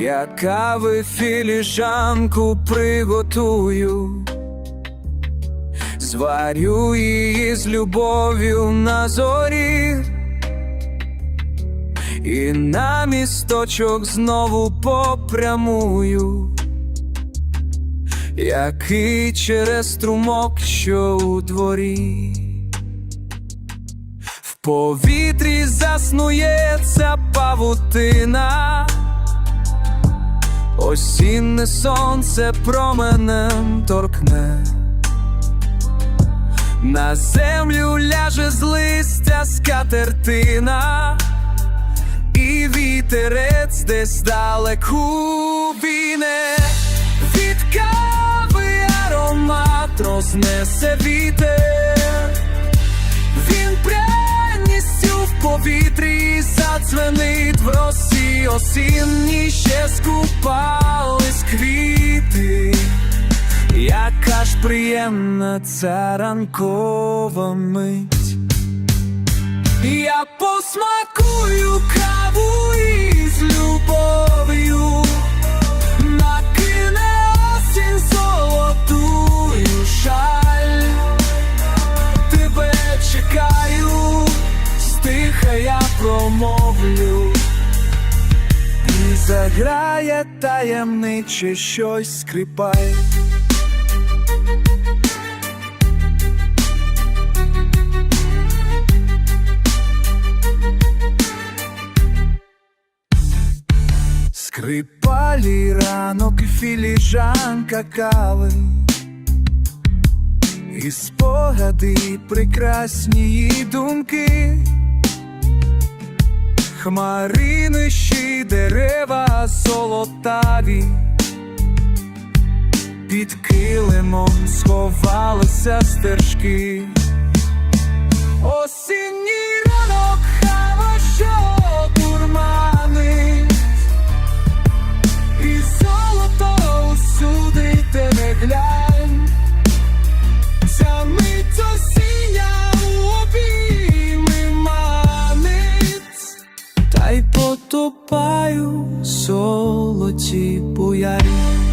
Я кави філіжанку приготую, зварю її з любов'ю на зорі, і на місточок знову попрямую, який через струмок, що у дворі. В повітрі заснується павутина, осінне сонце променем торкне, на землю ляже з листя скатертина, і вітерець десь далеку віне, від кави аромат рознесе вітер. Він пряністю в повітрі задзвенить в росі осінні приємна ця ранкова мить. Я посмакую каву із любов'ю, накине осінь золотую шаль тебе чекаю, стиха я промовлю, і заграє таємниче щось скрипай. Скрипалі ранок і філіжанка кави. І спогади, і прекрасні думки, хмаринищі, дерева золотаві, під килимом сховалися стежки. Ось Топаю золоті буярі.